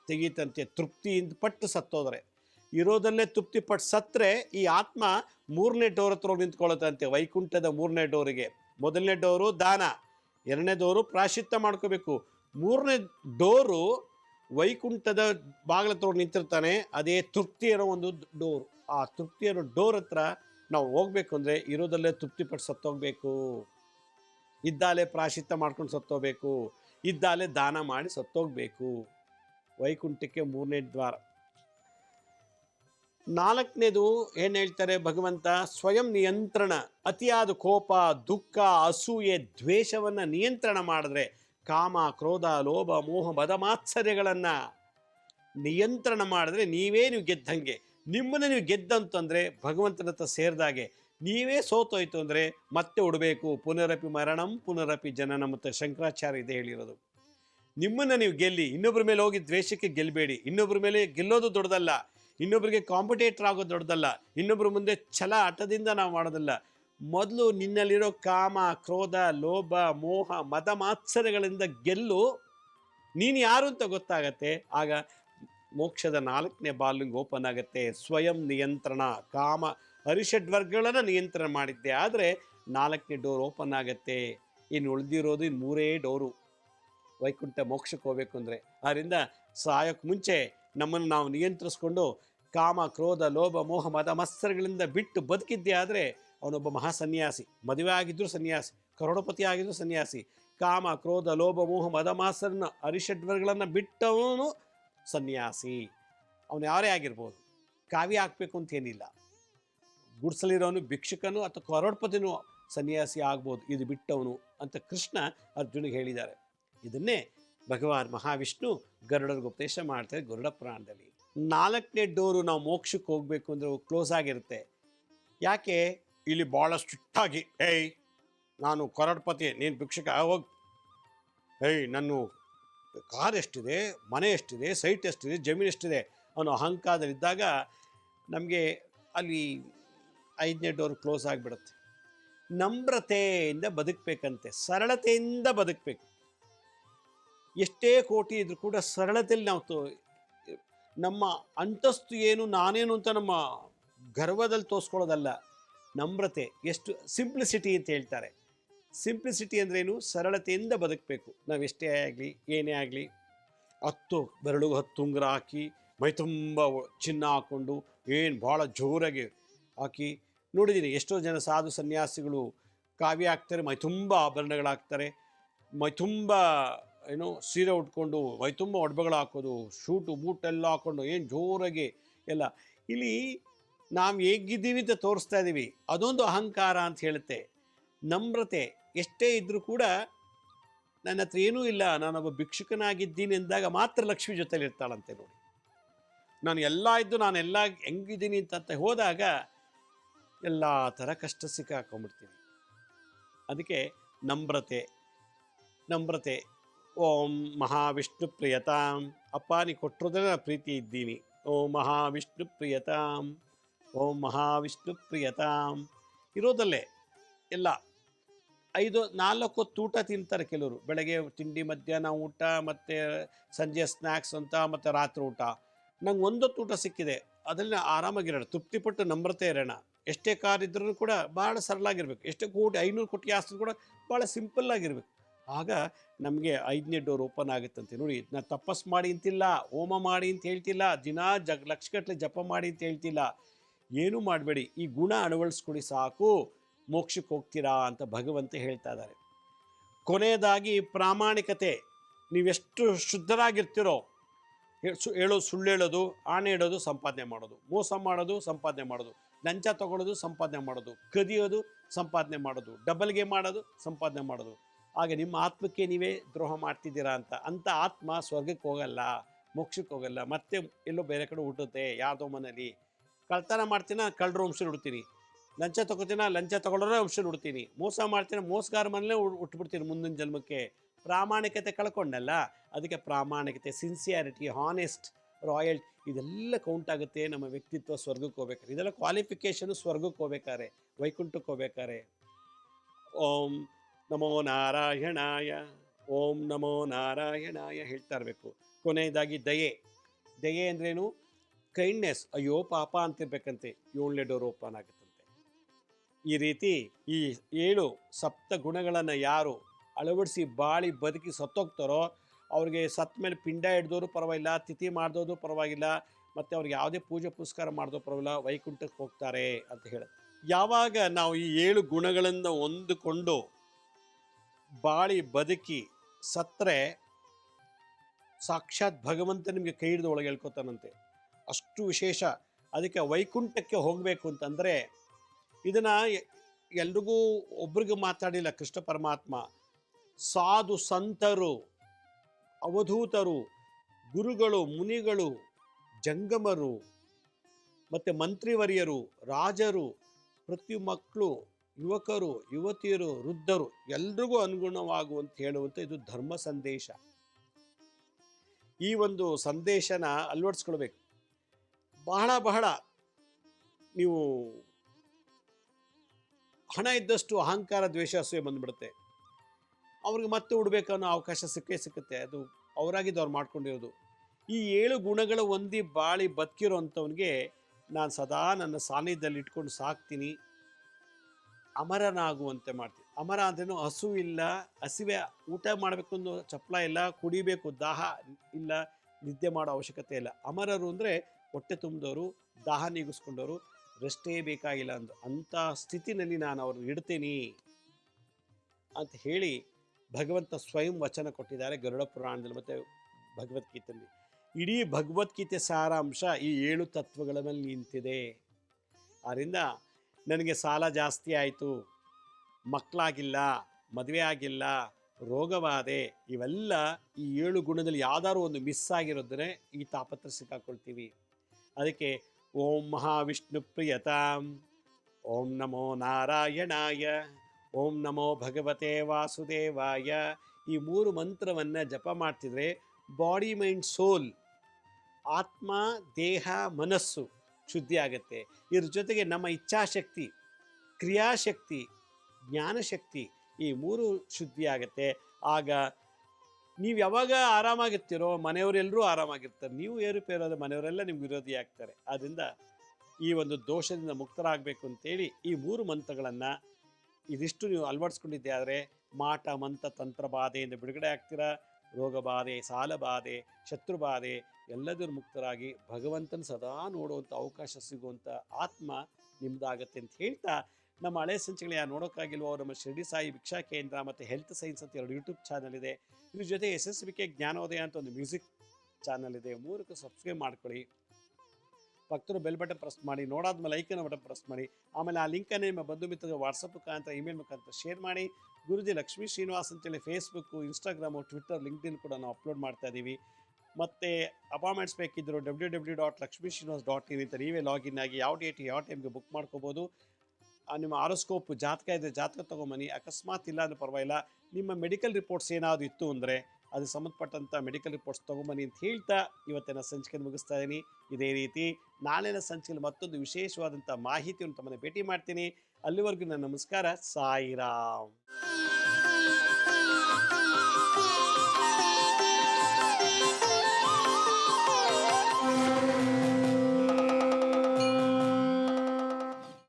ತೆಗೀತಂತೆ ತೃಪ್ತಿಯಿಂದ ಪಟ್ಟು ಸತ್ತೋದ್ರೆ. ಇರೋದಲ್ಲೇ ತೃಪ್ತಿ ಪಟ್ಟು ಸತ್ತರೆ ಈ ಆತ್ಮ ಮೂರನೇ ಡೋರ್ ಹತ್ರ ನಿಂತ್ಕೊಳ್ಳುತ್ತಂತೆ ವೈಕುಂಠದ ಮೂರನೇ ಡೋರಿಗೆ. ಮೊದಲನೇ ಡೋರು ದಾನ, ಎರಡನೇ ಡೋರು ಪ್ರಾಶಿತ್ಯ ಮಾಡ್ಕೋಬೇಕು. ಮೂರನೇ ಡೋರು ವೈಕುಂಠದ ಬಾಗಿಲ ಹೋಗಿ ನಿಂತಿರ್ತಾನೆ, ಅದೇ ತೃಪ್ತಿ ಅನ್ನೋ ಒಂದು ಡೋರ್. ಆ ತೃಪ್ತಿ ಅನ್ನೋ ಡೋರ್ ಹತ್ರ ನಾವು ಹೋಗ್ಬೇಕು ಅಂದರೆ ಇರೋದಲ್ಲೇ ತೃಪ್ತಿಪಟ್ಟು ಸತ್ತೋಗ್ಬೇಕು. ಇದ್ದಾಲೆ ಪ್ರಾಶಿತ್ಯ ಮಾಡ್ಕೊಂಡು ಸತ್ತೋಗ್ಬೇಕು. ಇದ್ದಾಲೆ ದಾನ ಮಾಡಿ ಸತ್ತೋಗ್ಬೇಕು. ವೈಕುಂಠಕ್ಕೆ ಮೂರನೇ ದ್ವಾರ. ನಾಲ್ಕನೇದು ಏನು ಹೇಳ್ತಾರೆ ಭಗವಂತ? ಸ್ವಯಂ ನಿಯಂತ್ರಣ. ಅತಿಯಾದ ಕೋಪ, ದುಃಖ, ಅಸೂಯೆ, ದ್ವೇಷವನ್ನು ನಿಯಂತ್ರಣ ಮಾಡಿದ್ರೆ ಕಾಮ, ಕ್ರೋಧ, ಲೋಭ, ಮೋಹ, ಮದ ಮಾತ್ಸರ್ಯಗಳನ್ನು ನಿಯಂತ್ರಣ ಮಾಡಿದ್ರೆ ನೀವೇ ನೀವು ಗೆದ್ದಂಗೆ. ನಿಮ್ಮನ್ನು ನೀವು ಗೆದ್ದಂತಂದರೆ ಭಗವಂತನ ಹತ್ರ ಸೇರಿದಾಗೆ ನೀವೇ ಸೋತೋಯ್ತು ಅಂದರೆ ಮತ್ತೆ ಉಡಬೇಕು. ಪುನರಪಿ ಮರಣಂ, ಪುನರಪಿ ಜನನ ಮತ್ತು ಶಂಕರಾಚಾರ್ಯ ಇದೆ ಹೇಳಿರೋದು. ನಿಮ್ಮನ್ನು ನೀವು ಗೆಲ್ಲಿ ಇನ್ನೊಬ್ಬರ ಮೇಲೆ ಹೋಗಿ ದ್ವೇಷಕ್ಕೆ ಗೆಲ್ಲಬೇಡಿ ಇನ್ನೊಬ್ಬರ ಮೇಲೆ ಗೆಲ್ಲೋದು ದೊಡ್ಡದಲ್ಲ. ಇನ್ನೊಬ್ಬರಿಗೆ ಕಾಂಪಿಟೇಟರ್ ಆಗೋದು ದೊಡ್ಡದಲ್ಲ. ಇನ್ನೊಬ್ಬರ ಮುಂದೆ ಛಲ ಹಠದಿಂದ ನಾವು ಮಾಡೋದಲ್ಲ. ಮೊದಲು ನಿನ್ನಲ್ಲಿರೋ ಕಾಮ, ಕ್ರೋಧ, ಲೋಭ, ಮೋಹ, ಮದ ಮಾತ್ಸರಗಳಿಂದ ಗೆಲ್ಲು. ನೀನು ಯಾರು ಅಂತ ಗೊತ್ತಾಗತ್ತೆ? ಆಗ ಮೋಕ್ಷದ ನಾಲ್ಕನೇ ಬಾಲಿಂಗ್ ಓಪನ್ ಆಗುತ್ತೆ. ಸ್ವಯಂ ನಿಯಂತ್ರಣ, ಕಾಮ ಅರಿಷಡ್ವರ್ಗಗಳನ್ನು ನಿಯಂತ್ರಣ ಮಾಡಿದ್ದೆ. ಆದರೆ ನಾಲ್ಕನೇ ಡೋರ್ ಓಪನ್ ಆಗುತ್ತೆ. ಇನ್ನು ಉಳಿದಿರೋದು ಇನ್ನು ಮೂರೇ ಡೋರು. ವೈಕುಂಠ ಮೋಕ್ಷಕ್ಕೆ ಹೋಗ್ಬೇಕು ಅಂದರೆ. ಆದ್ದರಿಂದ ಸಾಯೋಕ್ಕೆ ಮುಂಚೆ ನಮ್ಮನ್ನು ನಾವು ನಿಯಂತ್ರಿಸ್ಕೊಂಡು ಕಾಮ, ಕ್ರೋಧ, ಲೋಭ, ಮೋಹ, ಮದ ಬಿಟ್ಟು ಬದುಕಿದ್ದೆ ಆದರೆ ಅವನೊಬ್ಬ ಮಹಾ ಸನ್ಯಾಸಿ ಮದುವೆ ಆಗಿದ್ದರೂ ಸನ್ಯಾಸಿ, ಕರೋಡಪತಿ ಆಗಿದ್ದರೂ ಸನ್ಯಾಸಿ. ಕಾಮ, ಕ್ರೋಧ, ಲೋಭ, ಮೋಹ, ಮದ ಮಾಸರನ್ನ ಬಿಟ್ಟವನು ಸನ್ಯಾಸಿ. ಅವನು ಯಾರೇ ಆಗಿರ್ಬೋದು. ಕಾವ್ಯ ಹಾಕಬೇಕು ಅಂತೇನಿಲ್ಲ ಗುಡ್ಸಲಿರೋನು ಭಿಕ್ಷುಕನು ಅಥವಾ ಕರೋಡ್ಪತಿನೂ ಸನ್ಯಾಸಿ ಆಗ್ಬೋದು. ಇದು ಬಿಟ್ಟವನು ಅಂತ ಕೃಷ್ಣ ಅರ್ಜುನಿಗೆ ಹೇಳಿದ್ದಾರೆ. ಇದನ್ನೇ ಭಗವಾನ್ ಮಹಾವಿಷ್ಣು ಗರುಡರಿಗೆ ಉಪದೇಶ ಮಾಡ್ತಾರೆ ಗರುಡ ಪುರಾಣದಲ್ಲಿ ನಾಲ್ಕನೇ ಡೋರು ನಾವು ಮೋಕ್ಷಕ್ಕೆ ಹೋಗ್ಬೇಕು ಅಂದ್ರೆ ಕ್ಲೋಸ್ ಆಗಿರುತ್ತೆ. ಯಾಕೆ? ಇಲ್ಲಿ ಭಾಳ ಸ್ಟ್ರಿಕ್ಟಾಗಿ, ಏಯ್, ನಾನು ಕರೋಡ್ಪತಿ, ನೀನು ಭಿಕ್ಷುಕ, ಹೋಗಿ. ಏಯ್ ನನ್ನ ಕಾರ್ ಎಷ್ಟಿದೆ, ಮನೆ ಎಷ್ಟಿದೆ ಸೈಟ್ ಎಷ್ಟಿದೆ, ಜಮೀನು ಎಷ್ಟಿದೆ ಅವನು ಅಹಂಕಾರದಲ್ಲಿದ್ದಾಗ ನಮಗೆ ಅಲ್ಲಿ ಐದನೇ ಡೋರ್ ಕ್ಲೋಸ್ ಆಗಿಬಿಡುತ್ತೆ. ನಮ್ರತೆಯಿಂದ ಬದುಕಬೇಕಂತೆ, ಸರಳತೆಯಿಂದ ಬದುಕಬೇಕು. ಎಷ್ಟೇ ಕೋಟಿ ಇದ್ರೂ ಕೂಡ ಸರಳತೆಯಲ್ಲಿ ನಾವು ತೋ- ನಮ್ಮ ಅಂತಸ್ತು ಏನು, ನಾನೇನು ಅಂತ ನಮ್ಮ ಗರ್ವದಲ್ಲಿ ತೋರಿಸ್ಕೊಳ್ಳೋದಲ್ಲ, ನಮ್ರತೆ, ಎಷ್ಟು ಸಿಂಪ್ಲಿಸಿಟಿ ಅಂತ ಹೇಳ್ತಾರೆ. ಸಿಂಪ್ಲಿಸಿಟಿ ಅಂದ್ರೇನು? ಸರಳತೆಯಿಂದ ಬದುಕಬೇಕು. ನಾವು ಎಷ್ಟೇ ಆಗಲಿ, ಏನೇ ಆಗಲಿ, ಹತ್ತು ಬೆರಳು ಹತ್ತು ಉಂಗುರ ಹಾಕಿ, ಮೈ ತುಂಬ ಚಿನ್ನ ಹಾಕ್ಕೊಂಡು, ಏನು ಭಾಳ ಜೋರಾಗಿ ಹಾಕಿ ನೋಡಿದ್ದೀನಿ ಎಷ್ಟೋ ಜನ ಸಾಧು ಸನ್ಯಾಸಿಗಳು ಕಾವ್ಯ ಹಾಕ್ತಾರೆ, ಮೈ ತುಂಬ ಆಭರಣಗಳು ಹಾಕ್ತಾರೆ, ಮೈ ತುಂಬ, ಏನು, ಸೀರೆ ಉಟ್ಕೊಂಡು, ಮೈ ತುಂಬ ಒಡ್ಬಗಳು ಹಾಕೋದು, ಶೂಟು ಎಲ್ಲ ಹಾಕ್ಕೊಂಡು, ಏನು ಜೋರಾಗಿ ಎಲ್ಲ. ಇಲ್ಲಿ ನಾವು ಹೇಗಿದ್ದೀವಿ ಅಂತ ತೋರಿಸ್ತಾ ಇದ್ದೀವಿ ಅದೊಂದು ಅಹಂಕಾರ ಅಂತ ಹೇಳುತ್ತೆ. ನಮ್ರತೆ ಎಷ್ಟೇ ಇದ್ದರೂ ಕೂಡ ನನ್ನ ಹತ್ರ ಏನೂ ಇಲ್ಲ. ನಾನೊಬ್ಬ ಭಿಕ್ಷುಕನಾಗಿದ್ದೀನಿ ಎಂದಾಗ ಮಾತ್ರ ಲಕ್ಷ್ಮಿ ಜೊತೆಲಿ ಇರ್ತಾಳಂತೆ ನೋಡಿ. ನಾನು ಎಲ್ಲ ಇದ್ದು ನಾನೆಲ್ಲ ಹೆಂಗಿದ್ದೀನಿ ಅಂತ ಹೋದಾಗ ಎಲ್ಲ ಥರ ಕಷ್ಟ ಸಿಕ್ಕಾಕೊಂಡ್ಬಿಡ್ತೀನಿ ಅದಕ್ಕೆ ನಮ್ರತೆ ನಮ್ರತೆ. ಓಂ ಮಹಾವಿಷ್ಣು ಪ್ರಿಯತಾಂ. ಅಪ್ಪ, ನೀ ಕೊಟ್ಟಿರೋದ್ರೆ ನಾನು ಪ್ರೀತಿ ಇದ್ದೀನಿ. ಓಂ ಮಹಾವಿಷ್ಣು ಪ್ರಿಯತಾಂ. ಓಂ ಮಹಾವಿಷ್ಣು ಪ್ರಿಯತಾಂ. ಇರೋದಲ್ಲೇ ಎಲ್ಲ. ಐದು, ನಾಲ್ಕು ತೂಟ ತಿಂತಾರೆ ಕೆಲವರು. ಬೆಳಗ್ಗೆ ತಿಂಡಿ, ಮಧ್ಯಾಹ್ನ ಊಟ, ಮತ್ತು ಸಂಜೆ ಸ್ನ್ಯಾಕ್ಸ್ ಅಂತ, ಮತ್ತು ರಾತ್ರಿ ಊಟ. ನಂಗೆ ಒಂದು ಊಟ ಸಿಕ್ಕಿದೆ. ಅದರಲ್ಲಿ ಆರಾಮಾಗಿರೋಣ. ತೃಪ್ತಿಪಟ್ಟು ನಮ್ರತೆ ಇರೋಣ. ಎಷ್ಟೇ ಕಾರ್ ಇದ್ರೂ ಕೂಡ ಭಾಳ ಸರಳಾಗಿರ್ಬೇಕು. ಎಷ್ಟೇ ಕೋಟಿ, ಐನೂರು ಕೋಟಿ ಆಸ್ತಿ ಕೂಡ ಭಾಳ ಸಿಂಪಲ್ ಆಗಿರ್ಬೇಕು. ಆಗ ನಮಗೆ ಐದನೇ ಡೋರ್ ಓಪನ್ ಆಗುತ್ತಂತೆ ನೋಡಿ ನಾನು ತಪಸ್ ಮಾಡಿ ಅಂತಿಲ್ಲ, ಹೋಮ ಮಾಡಿ ಅಂತ ಹೇಳ್ತಿಲ್ಲ, ದಿನ ಜಗ್ ಲಕ್ಷಗಟ್ಟಲೆ ಜಪ ಮಾಡಿ ಅಂತ ಹೇಳ್ತಿಲ್ಲ. ಏನೂ ಮಾಡಬೇಡಿ. ಈ ಗುಣ ಅಳವಡಿಸ್ಕೊಳ್ಳಿ ಸಾಕು. ಮೋಕ್ಷಕ್ಕೆ ಹೋಗ್ತೀರಾ ಅಂತ ಭಗವಂತ ಹೇಳ್ತಾ ಇದ್ದಾರೆ. ಕೊನೆಯದಾಗಿ ಪ್ರಾಮಾಣಿಕತೆ, ನೀವೆಷ್ಟು ಶುದ್ಧರಾಗಿರ್ತೀರೋ, ಸು- ಹೇಳೋದು ಸುಳ್ಳು ಹೇಳೋದು ಆಣೆ ಇಡೋದು, ಸಂಪಾದನೆ ಮಾಡೋದು. ಮೋಸ ಮಾಡೋದು, ಸಂಪಾದನೆ ಮಾಡೋದು. ಲಂಚ ತಗೊಳ್ಳೋದು, ಸಂಪಾದನೆ ಮಾಡೋದು. ಕದಿಯೋದು, ಸಂಪಾದನೆ ಮಾಡೋದು. ಡಬಲ್ಗೆ ಮಾಡೋದು, ಸಂಪಾದನೆ ಮಾಡೋದು. ಹಾಗೆ ನಿಮ್ಮ ಆತ್ಮಕ್ಕೆ ನೀವೇ ದ್ರೋಹ ಮಾಡ್ತಿದ್ದೀರಾ ಅಂತ. ಅಂತ ಆತ್ಮ ಸ್ವರ್ಗಕ್ಕೆ ಹೋಗಲ್ಲ, ಮೋಕ್ಷಕ್ಕೆ ಹೋಗಲ್ಲ. ಮತ್ತೆ ಎಲ್ಲೋ ಬೇರೆ ಕಡೆ ಹುಟ್ಟುತ್ತೆ, ಯಾವುದೋ ಮನೇಲಿ ಕಳ್ತನ ಮಾಡ್ತೀನ, ಕಳ್ಳರು ವಂಶ ಲಂಚ ತಗೋತೀನ? ಲಂಚ ತಗೊಳ್ಳೋರ ವಂಶ ಉಡ್ತೀನಿ. ಮೋಸ ಮಾಡ್ತೀನಿ, ಮೋಸಗಾರ ಮನೇಲೆ ಉಟ್ಬಿಡ್ತೀನಿ ಮುಂದಿನ ಜನ್ಮಕ್ಕೆ. ಪ್ರಾಮಾಣಿಕತೆ ಕಳ್ಕೊಂಡಲ್ಲ, ಅದಕ್ಕೆ ಪ್ರಾಮಾಣಿಕತೆ ಸಿನ್ಸಿಯಾರಿಟಿ ಹಾನೆಸ್ಟ್ ರಾಯಲ್ ಇದೆಲ್ಲ ಕೌಂಟ್ ಆಗುತ್ತೆ ನಮ್ಮ ವ್ಯಕ್ತಿತ್ವ ಸ್ವರ್ಗಕ್ಕೆ ಹೋಗ್ಬೇಕಾರೆ. ಇದೆಲ್ಲ ಕ್ವಾಲಿಫಿಕೇಶನ್ ಸ್ವರ್ಗಕ್ಕೆ ಹೋಗ್ಬೇಕಾರೆ, ವೈಕುಂಠಕ್ಕೆ ಹೋಗ್ಬೇಕಾರೆ. ಓಂ ನಮೋ ನಾರಾಯಣಾಯ, ಓಂ ನಮೋ ನಾರಾಯಣಾಯ ಹೇಳ್ತಾ ಇರಬೇಕು. ಕೊನೆಯದಾಗಿ ದಯೆ. ದಯೆ ಅಂದ್ರೇನು? ಕೈಂಡ್ನೆಸ್ ಅಯ್ಯೋ ಪಾಪ ಅಂತಿರ್ಬೇಕಂತೆ. ಏಳನೇ ಡೋರ್ ಓಪನ್ ಆಗುತ್ತಂತೆ ಈ ರೀತಿ ಈ ಏಳು ಸಪ್ತ ಗುಣಗಳನ್ನು ಯಾರು ಅಳವಡಿಸಿ ಬಾಳಿ ಬದುಕಿ ಸತ್ತೋಗ್ತಾರೋ ಅವ್ರಿಗೆ ಸತ್ತ ಮೇಲೆ ಪಿಂಡ ಹಿಡ್ದೋರು ಪರವಾಗಿಲ್ಲ, ತಿಥಿ ಮಾಡಿದೋದು ಪರವಾಗಿಲ್ಲ, ಮತ್ತು ಅವ್ರಿಗೆ ಯಾವುದೇ ಪೂಜೆ ಪುರಸ್ಕಾರ ಮಾಡಿದೋ ಪರವಾಗಿಲ್ಲ, ವೈಕುಂಠಕ್ಕೆ ಹೋಗ್ತಾರೆ ಅಂತ ಹೇಳುತ್ತೆ. ಯಾವಾಗ ನಾವು ಈ ಏಳು ಗುಣಗಳನ್ನು ಹೊಂದಿಕೊಂಡು ಬಾಳಿ ಬದುಕಿ ಸತ್ತರೆ ಸಾಕ್ಷಾತ್ ಭಗವಂತ ನಿಮಗೆ ಕೈ ಹಿಡಿದು ಒಳಗೆ ಹೇಳ್ಕೊತಾನಂತೆ. ಅಷ್ಟು ವಿಶೇಷ. ಅದಕ್ಕೆ ವೈಕುಂಠಕ್ಕೆ ಹೋಗಬೇಕು ಅಂತಂದರೆ ಇದನ್ನು ಎಲ್ರಿಗೂ ಒಬ್ರಿಗೆ ಮಾತಾಡಿಲ್ಲ ಕೃಷ್ಣ ಪರಮಾತ್ಮ. ಸಾಧು ಸಂತರು, ಅವಧೂತರು, ಗುರುಗಳು, ಮುನಿಗಳು, ಜಂಗಮರು, ಮತ್ತು ಮಂತ್ರಿವರಿಯರು, ರಾಜರು, ಪ್ರತಿ ಮಕ್ಕಳು, ಯುವಕರು, ಯುವತಿಯರು, ವೃದ್ಧರು, ಎಲ್ರಿಗೂ ಅನುಗುಣವಾಗುವಂತ ಹೇಳುವಂಥ ಇದು ಧರ್ಮ ಸಂದೇಶ. ಈ ಒಂದು ಸಂದೇಶನ ಅಳವಡಿಸ್ಕೊಳ್ಬೇಕು. ಬಹಳ ಬಹಳ ನೀವು ಹಣ ಇದ್ದಷ್ಟು ಅಹಂಕಾರ, ದ್ವೇಷ ಅಸೂಯೆ ಬಂದ್ಬಿಡುತ್ತೆ. ಅವ್ರಿಗೆ ಮತ್ತೆ ಉಡ್ಬೇಕನ್ನೋ ಅವಕಾಶ ಸಿಕ್ಕೇ ಸಿಕ್ಕುತ್ತೆ. ಅದು ಅವರಾಗಿದ್ದು ಅವ್ರು ಮಾಡ್ಕೊಂಡಿರೋದು. ಈ ಏಳು ಗುಣಗಳ ಹೊಂದಿ ಬಾಳಿ ಬದುಕಿರೋ ಅಂಥವನಿಗೆ ನಾನು ಸದಾ ನನ್ನ ಸಾನ್ನಿಧ್ಯದಲ್ಲಿ ಇಟ್ಕೊಂಡು ಸಾಕ್ತೀನಿ. ಅಮರನಾಗುವಂತೆ ಮಾಡ್ತೀನಿ. ಅಮರ ಅಂದ್ರೇನು ಹಸು ಇಲ್ಲ, ಹಸಿವೆ ಊಟ ಮಾಡಬೇಕು ಅನ್ನೋ ಚಪ್ಪಲ ಇಲ್ಲ, ಕುಡಿಬೇಕು ದಾಹ ಇಲ್ಲ, ನಿದ್ದೆ ಮಾಡೋ ಅವಶ್ಯಕತೆ ಇಲ್ಲ. ಅಮರರು ಅಂದರೆ ಹೊಟ್ಟೆ ತುಂಬಿದವರು ದಾಹ ನೀಗಿಸ್ಕೊಂಡವರು ರೆಸ್ಟೇ ಬೇಕಾಗಿಲ್ಲ ಅಂದು ಅಂಥ ಸ್ಥಿತಿನಲ್ಲಿ ನಾನು ಅವ್ರನ್ನ ಇಡ್ತೀನಿ ಅಂತ ಹೇಳಿ ಭಗವಂತ ಸ್ವಯಂ ವಚನ ಕೊಟ್ಟಿದ್ದಾರೆ ಗರುಡ ಪುರಾಣದಲ್ಲಿ ಮತ್ತು ಭಗವದ್ಗೀತೆಯಲ್ಲಿ. ಇಡೀ ಭಗವದ್ಗೀತೆ ಸಾರಾಂಶ ಈ ಏಳು ತತ್ವಗಳ ಮೇಲೆ ನಿಂತಿದೆ. ಆದ್ದರಿಂದ ನನಗೆ ಸಾಲ ಜಾಸ್ತಿ ಆಯಿತು. ಮಕ್ಕಳಾಗಿಲ್ಲ, ಮದುವೆ ಆಗಿಲ್ಲ, ರೋಗವಾದೆ ಇವೆಲ್ಲ ಈ ಏಳು ಗುಣದಲ್ಲಿ ಯಾವ್ದಾದ್ರು ಒಂದು ಮಿಸ್ ಆಗಿರೋದ್ರೆ ಈ ತಾಪತ್ರ ಸಿಕ್ಕಾಕೊಳ್ತೀವಿ. ಅದಕ್ಕೆ ಓಂ ಮಹಾವಿಷ್ಣು ಪ್ರಿಯತಾಂ ಓಂ ನಮೋ ನಾರಾಯಣಾಯ ಓಂ ನಮೋ ಭಗವತೆ ವಾಸುದೇವಾಯ ಈ ಮೂರು ಮಂತ್ರವನ್ನು ಜಪ ಮಾಡ್ತಿದ್ರೆ ಬಾಡಿ ಮೈಂಡ್ ಸೋಲ್ ಆತ್ಮ, ದೇಹ, ಮನಸ್ಸು ಶುದ್ಧಿ ಆಗುತ್ತೆ. ಇದ್ರ ಜೊತೆಗೆ ನಮ್ಮ ಇಚ್ಛಾಶಕ್ತಿ, ಕ್ರಿಯಾಶಕ್ತಿ, ಜ್ಞಾನಶಕ್ತಿ ಈ ಮೂರು ಶುದ್ಧಿ ಆಗುತ್ತೆ. ಆಗ ನೀವು ಯಾವಾಗ ಆರಾಮಾಗಿರ್ತೀರೋ ಮನೆಯವರೆಲ್ಲರೂ ಆರಾಮಾಗಿರ್ತಾರೆ. ನೀವು ಏರುಪೇರಾದ ಮನೆಯವರೆಲ್ಲ ನಿಮ್ಗೆ ವಿರೋಧಿ ಆಗ್ತಾರೆ. ಆದ್ದರಿಂದ ಈ ಒಂದು ದೋಷದಿಂದ ಮುಕ್ತರಾಗಬೇಕು ಅಂತೇಳಿ ಈ ಮೂರು ಮಂತ್ರಗಳನ್ನು ಇದಿಷ್ಟು ನೀವು ಅಳವಡಿಸ್ಕೊಂಡಿದ್ದೆ ಆದರೆ ಮಾಟ ಮಂತ ತಂತ್ರ ಬಾಧೆಯಿಂದ ಬಿಡುಗಡೆ ಆಗ್ತೀರಾ? ರೋಗ ಬಾಧೆ, ಸಾಲ ಶತ್ರು ಬಾಧೆ ಎಲ್ಲದರ ಮುಕ್ತರಾಗಿ ಭಗವಂತನ ಸದಾ ನೋಡುವಂಥ ಅವಕಾಶ ಸಿಗುವಂಥ ಆತ್ಮ ನಿಮ್ಮದಾಗತ್ತೆ ಅಂತ ಹೇಳ್ತಾ ನಮ್ಮ ಹಳೆ ಸಂಚಿಗಳು ಯಾರು ನೋಡೋಕ್ಕಾಗಿಲ್ವೋ, ನಮ್ಮ ಶಿರಡಿ ಸಾಯಿ ಭಿಕ್ಷಾ ಕೇಂದ್ರ ಮತ್ತು ಹೆಲ್ತ್ ಸೈನ್ಸ್ ಅಂತ ಎರಡು ಯೂಟ್ಯೂಬ್ ಚಾನಲ್ ಇದೆ. ಇದ್ರ ಜೊತೆ ಎಸ್ ಎಸ್ ಬಿ ಕೆ ಜ್ಞಾನೋದಯ ಅಂತ ಒಂದು ಮ್ಯೂಸಿಕ್ ಚಾನಲ್ ಇದೆ. ಮೂರಕ್ಕೂ ಸಬ್ಸ್ಕ್ರೈಬ್ ಮಾಡ್ಕೊಳ್ಳಿ. ಭಕ್ತರು ಬೆಲ್ ಬಟನ್ ಪ್ರೆಸ್ ಮಾಡಿ, ನೋಡಾದ್ಮೇಲೆ ಲೈಕನ್ನು ಬಟನ್ ಪ್ರೆಸ್ ಮಾಡಿ. ಆಮೇಲೆ ಆ ಲಿಂಕನ್ನು ನಿಮ್ಮ ಬಂಧು ಮಿತ್ರರಿಗೆ ವಾಟ್ಸಪ್ ಮುಖಾಂತರ ಇಮೇಲ್ ಮುಖಾಂತರ ಶೇರ್ ಮಾಡಿ. ಗುರುಜಿ ಲಕ್ಷ್ಮೀ ಶ್ರೀನಿವಾಸ್ ಅಂತೇಳಿ ಫೇಸ್ಬುಕ್ಕು ಇನ್ಸ್ಟಾಗ್ರಾಮು ಟ್ವಿಟ್ಟರ್ ಲಿಂಕ್ಡಿನ್ ಕೂಡ ನಾವು ಅಪ್ಲೋಡ್ ಮಾಡ್ತಾ ಇದ್ದೀವಿ ಮತ್ತು appointments ಬೇಕಿದ್ದರು W W dot Lakshmi Srinivas dot in ಅಂತ ನೀವೇ ಲಾಗಿನ್ ಆಗಿ ಯಾವ ಡೇಟ್ ಯಾವ ಟೈಮ್ಗೆ ಬುಕ್ ಮಾಡ್ಕೋಬೋದು. ನಿಮ್ಮ ಆರೋಸ್ಕೋಪ್ ಜಾತಕ ಇದೆ, ಜಾತಕ ತೊಗೊಂಬನ್ನಿ. ಅಕಸ್ಮಾತ್ ಇಲ್ಲ ಅಂದರೆ ಪರವಾಗಿಲ್ಲ. ನಿಮ್ಮ ಮೆಡಿಕಲ್ ರಿಪೋರ್ಟ್ಸ್ ಏನಾದರೂ ಇತ್ತು ಅಂದರೆ ಅದು ಸಂಬಂಧಪಟ್ಟಂಥ ಮೆಡಿಕಲ್ ರಿಪೋರ್ಟ್ಸ್ ತೊಗೊಂಬನ್ನಿ ಅಂತ ಹೇಳ್ತಾ ಇವತ್ತಿನ ಸಂಚಿಕೆ ಮುಗಿಸ್ತಾ ಇದ್ದೀನಿ. ಇದೇ ರೀತಿ ನಾಳಿನ ಸಂಚಿಕೆಯಲ್ಲಿ ಮತ್ತೊಂದು ವಿಶೇಷವಾದಂಥ ಮಾಹಿತಿಯನ್ನು ತಮ್ಮನ್ನು ಭೇಟಿ ಮಾಡ್ತೀನಿ. ಅಲ್ಲಿವರೆಗೂ ನನ್ನ ನಮಸ್ಕಾರ. ಸಾಯಿರಾಮ್.